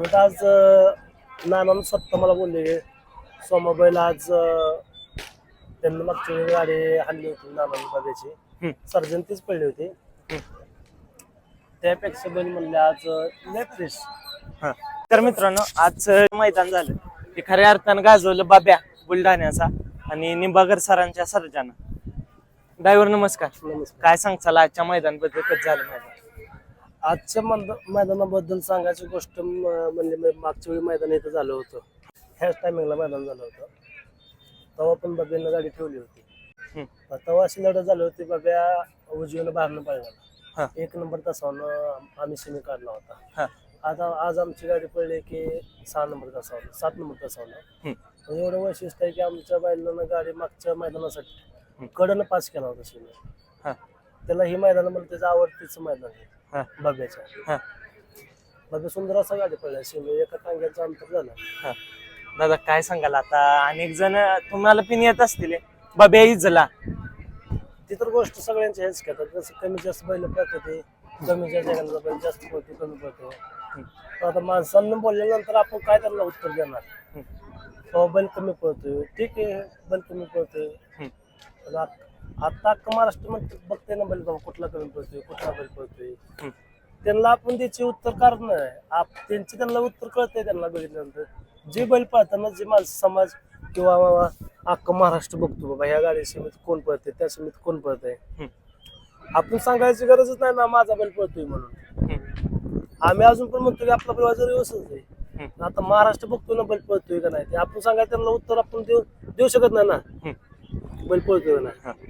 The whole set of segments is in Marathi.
मग आज नानानं स्वतः मला बोलले सोमाबाईल आज त्यांना मागच्या वेळी गाडी हल्ली होती नानानं बघायची. सर्जन तीच पडली होती. त्यापेक्षा बैल म्हणले आज लय फ्रेश. हा. तर मित्रांनो आज मैदान झालं. ते खऱ्या अर्थानं गाजवलं बाब्या बुलढाण्याचा आणि निंबागर सरांच्या सर्जाना. ड्रायव्हर नमस्कार. नमस्कार. काय सांगचाल आजच्या मैदानबद्दल कसं झालं मैदान? आजच्या मंद- मैदानाबद्दल सांगायची गोष्ट म्हणजे मागच्या वेळी मैदान इथं झालं होतं ह्याच टायमिंगला मैदान झालं होतं तेव्हा पण बाब्यानं गाडी ठेवली होती. तेव्हा अशी लढत झाली होती बाब्या उजवीनं बाहेरनं. पळणार एक नंबर तासावनं आम्ही सेमी काढला होता. आता आज आमची गाडी पडली की सहा नंबर तासावनं सात नंबर हम्म. म्हणजे एवढं वैशिष्ट्य आहे की आमच्या बैलानं गाडी मागच्या मैदानासाठी. कडनं पास केला होता सेमी. त्याला ही मैदान म्हणजे त्याचं आवडतीच मैदान हा. बाब्याच्या हा. सुंदर असा गाडी पडला एका टांग्याचं अंतर झालं. हा. दादा काय सांगाल आता? अनेक जण तुम्हाला पिन येत असतील. बाब्या इजला. ती तर गोष्ट सगळ्यांची हेच घेतात जसं कमी जास्त बैल पळते ते कमी जास्त जगाला बैल जास्त पळतो कमी पळतो आता माणसांना बोलल्यानंतर आपण काय त्यांना उत्तर देणार? हो बैल कमी पळतोय. ठीक आहे बैल कमी पळतोय. आत- महाराष्ट्र बघते ना बैल बाबा कुठला कमी पळतोय कुठला बैल पळतोय हम्म. त्यांना आपण त्याचे उत्तर कारण त्यांचे त्यांना उत्तर कळतंय त्यांना बघितल्यानंतर. जे बैल पळताना जे माणसं समाज किंवा बाबा अख्खं महाराष्ट्र बघतो बाबा ह्या गाडी सीमित कोण पळते त्या सीमित कोण पळतंय. आपण सांगायची गरजच नाही ना माझा बैल पळतोय म्हणून. आम्ही अजून पण म्हणतो की आपला परिवार जर व्यवस्थित आहे. आता महाराष्ट्र बघतो ना बैल पळतोय का नाही ते आपण सांगायचं त्यांना उत्तर आपण देऊ देऊ शकत नाही ना. बैल पळतोय का नाही.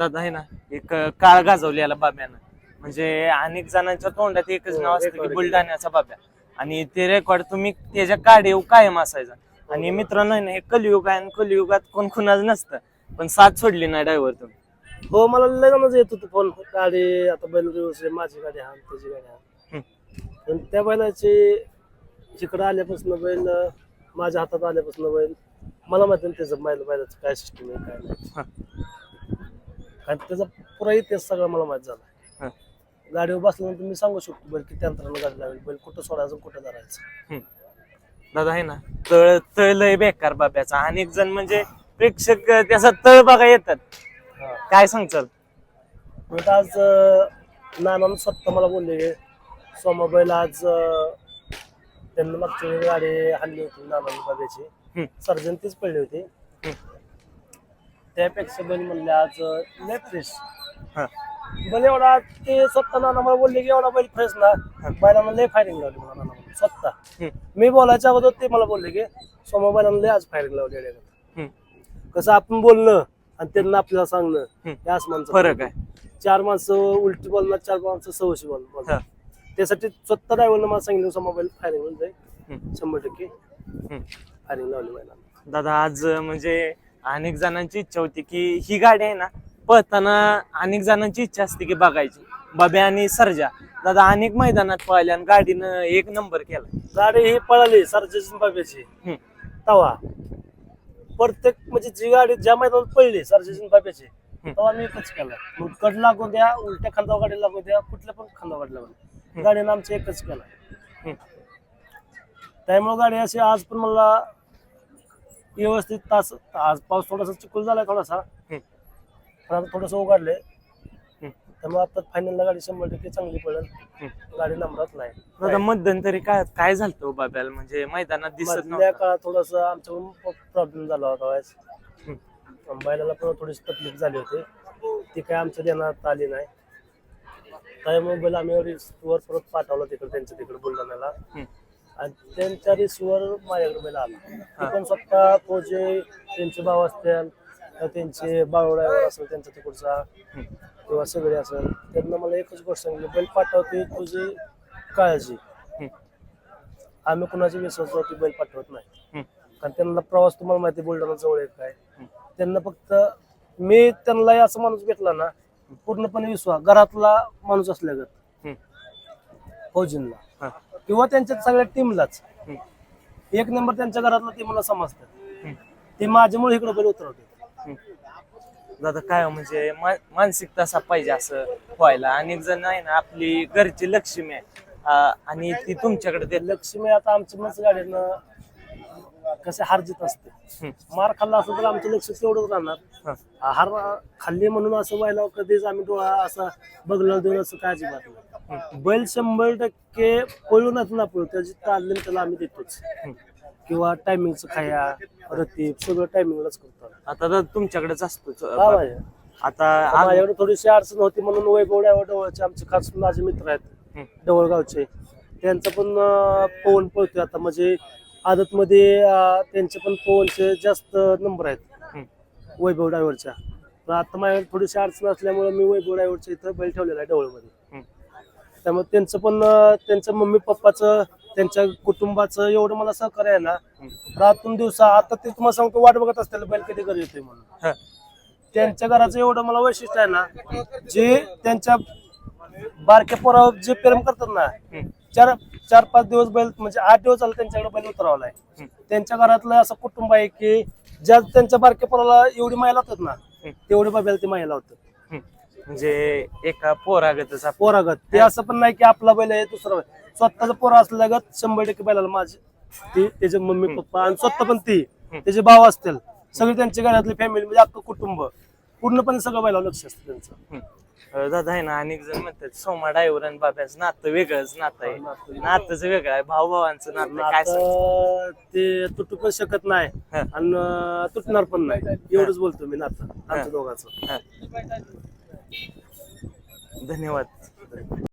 दादा आहे ना एक काळ गाजवली याला बाब्यानं. म्हणजे अनेक जणांच्या तोंडात एकच नाव असतं की. बुलढाण्याचा बाब्या. आणि ते रेकॉर्ड तुम्ही त्याच्या काढीव कायम असायचा. आणि मित्रांनो हे कलियुग आहे आणि कलियुगात कोण खुणाच नसतं. पण साथ सोडली नाही ड्रायव्हर तुम्ही. हो मला लगनच येत होतं फोन गाडी आता बैल माझी गाडी हा त्याची गाडी हा पण त्या बैलाची इकडं आल्यापासून बैल माझ्या हातात आल्यापासून बैल मला माहिती त्याचं बैल बैलाचं काय सिस्टम आहे काय. नाही. कारण त्याचा पुरा इतिहास सगळा मला माहीत झाला. हा. गाडीवर बसल्यानंतर मी सांगू शकतो बैल किती अंतरानं गाडी लागेल बैल कुठं सोडायचं कुठं धरायचं. दादा आहे ना तळ तळ लय बेकार बाब्याचा. अनेक जण म्हणजे प्रेक्षक त्याचा तळ बघा येतात. हा. काय सांगचाल? मग आज अं, नानानं स्वतः मला बोलले की सोमाबाईल आज अं, त्यांना मागच्या वेळी गाडी हल्ली होती नानानं बघायची हम्म. सर्जन तीच पडली होती. त्यापेक्षा बैल म्हणले आज लय फ्रेश हा. बैल एवढा ते स्वतः नाना मला बोलले की एवढा बैल फ्रेश ना बैलांना लय फायरिंग लावली मला नाना. स्वतः हम्म. मी बोलायच्या अगोदर ते मला बोलले की सोमा बैलांना लय आज फायरिंग लावली येड्यागत. हम्म. कसं आपण बोलणं आणि त्यांना आपल्याला सांगणं हम्म. हे आसमानचा फरक आहे चार माणसं उलटी बोलणार चार माणसं सवशी बोल हा. बोलणार त्यासाठी स्वतः ड्रायव्हरनं मला सांगितलं मोबाईल फायरिंग म्हणजे हम्म. शंभर टक्के हम्म. फायरिंग लावली महिला दादा आज म्हणजे अनेक जणांची इच्छा होती की ही गाडी आहे ना पळताना अनेक जणांची इच्छा असते की बघायची. बाब्या आणि सर्जा. दादा अनेक मैदानात पळाल्या आणि गाडीनं एक नंबर केला. गाडी ही पळाली सरजेशन बाब्याची हम्म. तवा. प्रत्येक म्हणजे जी गाडी ज्या मैदानात पडली सरजेशन बाब्याची. तेव्हा मी एकच केला. मग कड लागून द्या उलट्या खांदावर गाडी लागू द्या कुठल्या पण खांदावर गाडी लागू द्या. गाडीनं आमचं एकच केला. हम्म. त्यामुळे गाडी अशी आज पण मला व्यवस्थित तास आज पाऊस थोडासा चिखल झालाय थोडासा. हम्म. पण आता थोडस उघडलंय. हम्म. त्यामुळे आता फायनलला गाडी शंभर टक्के चांगली पडेल. गाडी नंबरात नाही. दादा मध्यंतरी काय काय झालं हो बाब्याला? म्हणजे मैदानात दिसत नव्हतं. काळात थोडस आमच्याकडून प्रॉब्लेम झाला होता. बैलाला पण थोडीशी तकलीफ झाली होती. ती काय आमच्या देण्यात आली नाही. त्यामुळे बैल आम्ही रिस्कवर परत पाठवला तिकडे त्यांच्या तिकडे बुलढाण्याला. आणि त्यांच्या रिस्कवर माझ्याकडे बैल आला ते पण स्वतः पोजे त्यांचे भाव असतील त्यांचे बावड्यावर असेल त्यांचा तिकडचा. किंवा सगळे असेल त्यांना मला एकच गोष्ट सांगितली बैल पाठवते तुझी काळजी. आम्ही कुणाची विश्वासावरती बैल पाठवत नाही. कारण त्यांना प्रवास तुम्हाला माहिती बुलढाणा जवळ आहे काय त्यांना फक्त मी त्यांना असं माणूस भेटला ना पूर्णपणे विश्वास घरातला माणूस असल्यागत. फौजींना. किंवा त्यांच्या सगळ्या टीमलाच. एक नंबर त्यांच्या घरातला ती मला समजतात. ते माझ्यामुळे इकडे बैल उतरवते दादा काय हो म्हणजे मा- मानसिकता असा पाहिजे असं व्हायला. अनेक जण आहे ना आपली घरची लक्ष्मी आहे. अं, आणि ती तुमच्याकडे देत लक्ष्मी आता आमच्या मच गाडीनं कसे हारजीत असते. मार खाल्ला असं तर आमचं लक्ष तेवढंच राहणार. हार खाल्ली म्हणून असं व्हायला कधीच आम्ही डोळा असा बघला देऊन असं काय अजिबात नाही. बैल शंभर टक्के पळूनच ना पळू त्याची तालीम त्याला आम्ही देतोच किंवा टायमिंगचं खाया रतीब सगळं टायमिंगलाच करतो. आता तर तुमच्याकडेच असतो हा. आता आता आज- माझ्याकडे थोडीशी अडचण होती म्हणून वैभव डायवर डवळचे आमचे खास माझे मित्र आहेत. डवळगावचे त्यांचं पण अं, पवन पळतोय आता म्हणजे आदत मध्ये त्यांचे पण पवनचे जास्त नंबर आहेत. वैभव ड्रायव्हरच्या आता माझ्याकडे थोडीशी अडचण असल्यामुळे मी वैभव ड्रायव्हरच्या इथं बैल ठेवलेला आहे डवळमध्ये. त्यामुळे त्यांचं पण अं, त्यांच्या मम्मी पप्पाचं त्यांच्या कुटुंबाचं एवढं मला सहकार्य आहे ना रातून दिवसा आता ते तुम्हाला सांगतो वाट बघत असतील बैल कधी घरी येतोय म्हणून. त्यांच्या घराचं एवढं मला वैशिष्ट्य आहे ना जे त्यांच्या बारक्या पोरावर जे प्रेम करतात ना. चार चार पाच दिवस बैल म्हणजे आठ दिवस झाले त्यांच्याकडे बैल उतरवलाय. त्यांच्या घरातलं असं कुटुंब आहे की ज्या त्यांच्या बारक्या पोराला एवढी माया लावतात ना तेवढी बाब्याला ती माया लावतात. म्हणजे एका पोरागतच आपण पोरागत. ते असं पण नाही की आपला बैल आहे दुसरा बैल. स्वतःचा पोरा असल्यागत शंभर टक्के बैलाला माझे. ते त्याचे मम्मी पप्पा आणि स्वतः पण ती. त्याचे भाव असतील. सगळे त्यांच्या घरातली फॅमिली म्हणजे अख्खं कुटुंब. पूर्णपणे सगळं बैलावर लक्ष असतं त्यांचं. हम्म. अं, दादा आहे ना अनेक जण म्हणतात सोमा डायव्हर आणि बाब्याचं नातं वेगळंच नातं आहे. नातंच वेगळं आहे भाऊ भावांचं नातं आहे. काय सांग? ते तुटू पण शकत नाही. हा. आणि तुटणार पण नाही. एवढंच बोलतो मी नातं आमच्या दोघांचं. धन्यवाद.